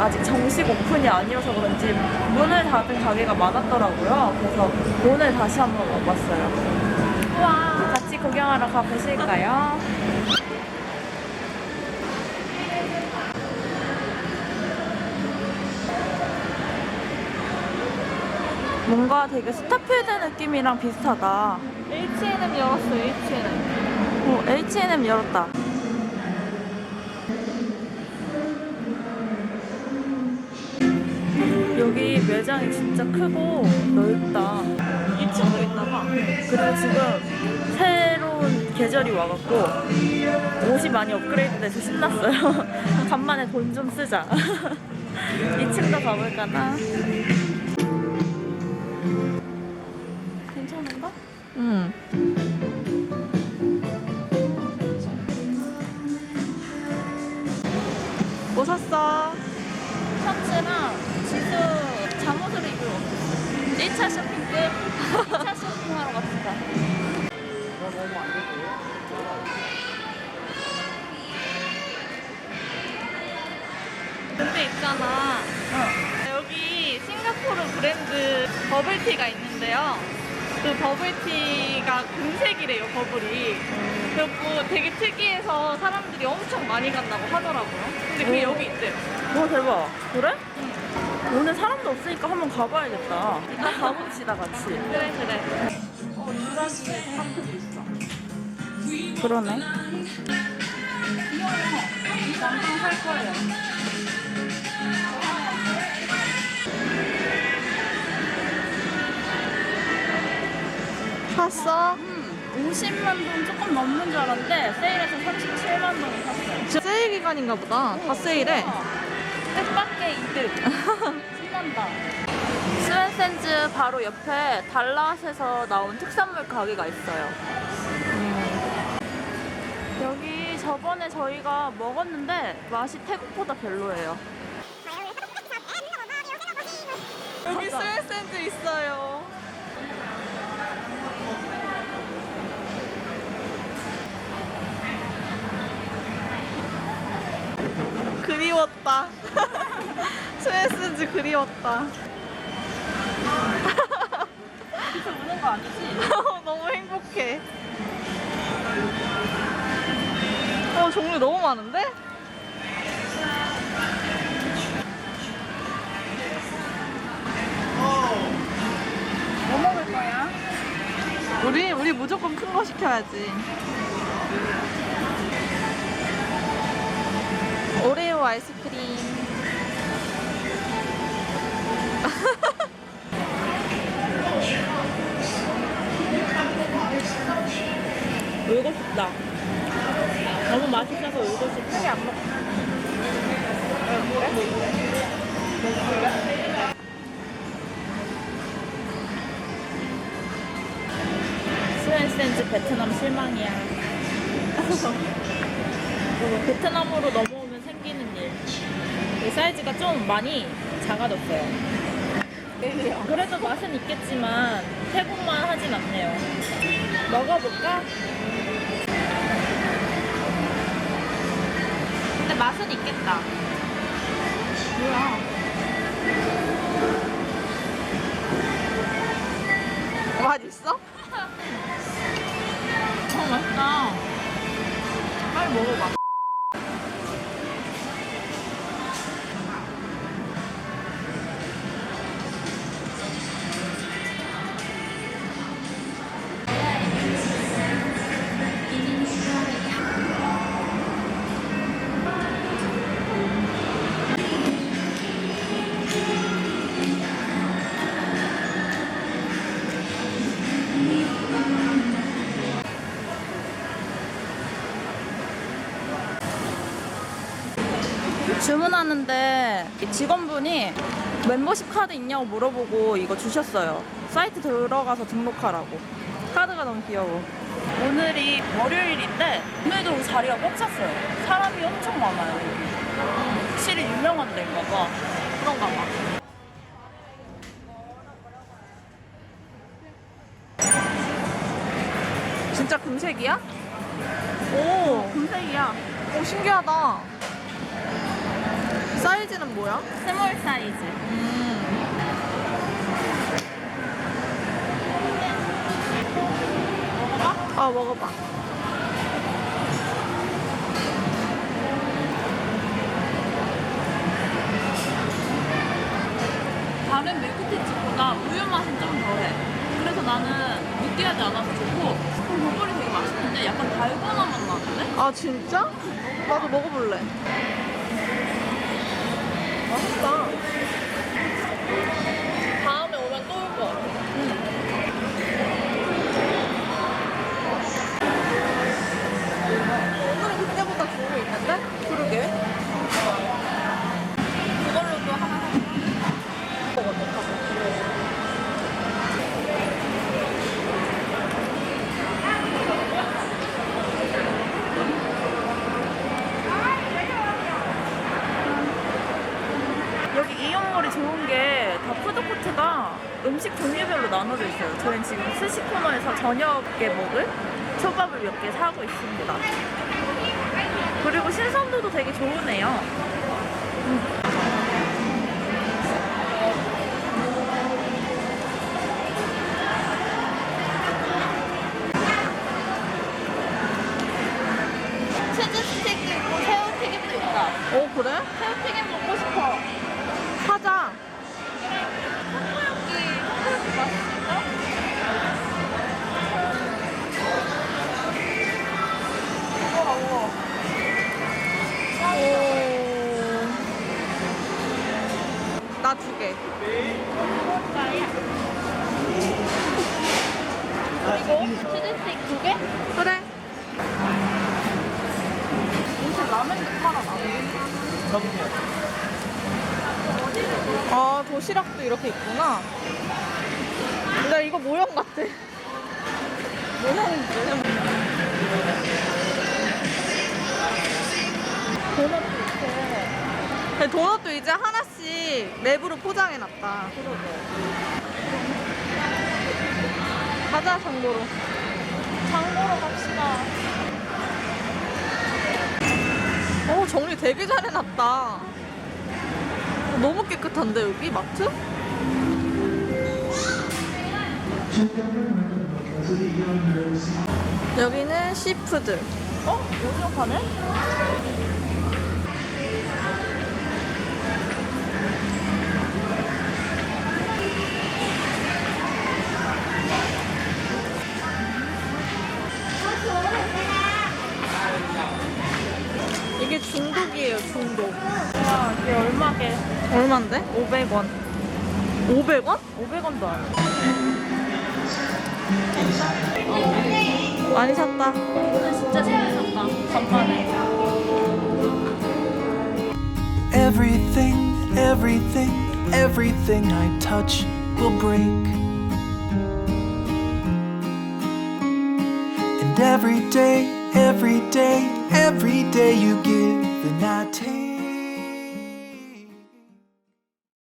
아직 정식 오픈이 아니어서 그런지 문을 닫은 가게가 많았더라고요. 그래서 오늘 다시 한번 와봤어요. 우와, 같이 구경하러 가보실까요? 뭔가 되게 스타필드 느낌이랑 비슷하다. H&M 열었어, H&M. 어, H&M 열었다. 여기 매장이 진짜 크고 넓다. 2층도 있나봐. 그리고 지금 새로운 계절이 와갖고 옷이 많이 업그레이드 돼서 신났어요. 간만에 돈 좀 쓰자. 2층도 가볼까나? 괜찮은가? 응. 근데 있잖아. 여기 싱가포르 브랜드 버블티가 있는데요. 그 버블티가 금색이래요, 버블이. 그리고 되게 특이해서 사람들이 엄청 많이 간다고 하더라고요. 근데 그게 오. 여기 있대요. 와 대박. 그래? 오늘 사람도 없으니까 한번 가봐야겠다. 이따 가봅시다 같이. 그래, 그래. 어, 주라기 카프도 있어. 그러네. 샀어? 50만 동 조금 넘는 줄 알았는데 세일해서 37만 동에 샀어요. 세일 기간인가 보다. 다 세일해. 뜻밖의 이득. 신난다. 스웬센즈 바로 옆에 달랏에서 나온 특산물 가게가 있어요. 저번에 저희가 먹었는데 맛이 태국보다 별로예요. 여기 맞아. 스웨센즈 있어요. 그리웠다. 스웨센즈 그리웠다. 진짜 우는 거 아니지? 너무 행복해. 어, 종류 너무 많은데? 뭐 먹을 거야? 우리, 우리 무조건 큰 거 시켜야지. 오레오 아이스크림. 울고 싶다. 너무 맛있어서 울고 싶어. 안 먹. 스웬센즈 베트남 실망이야. 베트남으로 넘어오면 생기는 일. 이 사이즈가 좀 많이 작아졌어요. 그래도 맛은 있겠지만 태국만 하진 않네요. 먹어볼까? 맛은 있겠다. 뭐야? 맛 있어? 어, 맛있다. 빨리 먹어봐. 주문하는데 이 직원분이 멤버십 카드 있냐고 물어보고 이거 주셨어요. 사이트 들어가서 등록하라고. 카드가 너무 귀여워. 오늘이 월요일인데 오늘도 자리가 꽉 찼어요. 사람이 엄청 많아요 여기. 확실히 유명한 데인가 봐. 그런가 봐. 진짜 금색이야? 오, 금색이야. 오 신기하다. 사이즈는 뭐야? 스몰 사이즈. 아 먹어봐. 다른 밀크티집보다 우유 맛은 좀 덜해. 그래서 나는 느끼하지 않아서 좋고 버블이 되게 맛있는데 약간 달고나 맛 나는데? 아 진짜? 나도 먹어볼래. 맛있다. 다음에 오면 또 올 거 같아. 오늘은 그때보다 좋은 게 있는데? 그러게. 그걸로도 하나 여기 이용몰이 좋은 게 다 푸드코트가 음식 종류별로 나눠져 있어요. 저희는 지금 스시 코너에서 저녁에 먹을 초밥을 몇 개 사고 있습니다. 그리고 신선도도 되게 좋으네요. 아 도시락도 이렇게 있구나. 근데 이거 모형 같아. 모형인데. 도넛도 이렇게. 도넛도 이제 하나씩 랩으로 포장해놨다. 가자 장보러. 장보러 갑시다. 어 정리 되게 잘 해놨다. 너무 깨끗한데 여기 마트? 여기는 시푸드. 어? 오징어 파네? 중독이에요 중독. 와, 이게 얼마게? 얼만데? 500원. 500원? 500원도 안 해. 많이 샀다. 오늘 진짜 재밌었다. 간만에. Everything, everything, everything I touch will break. And every day, every day, every day you give and I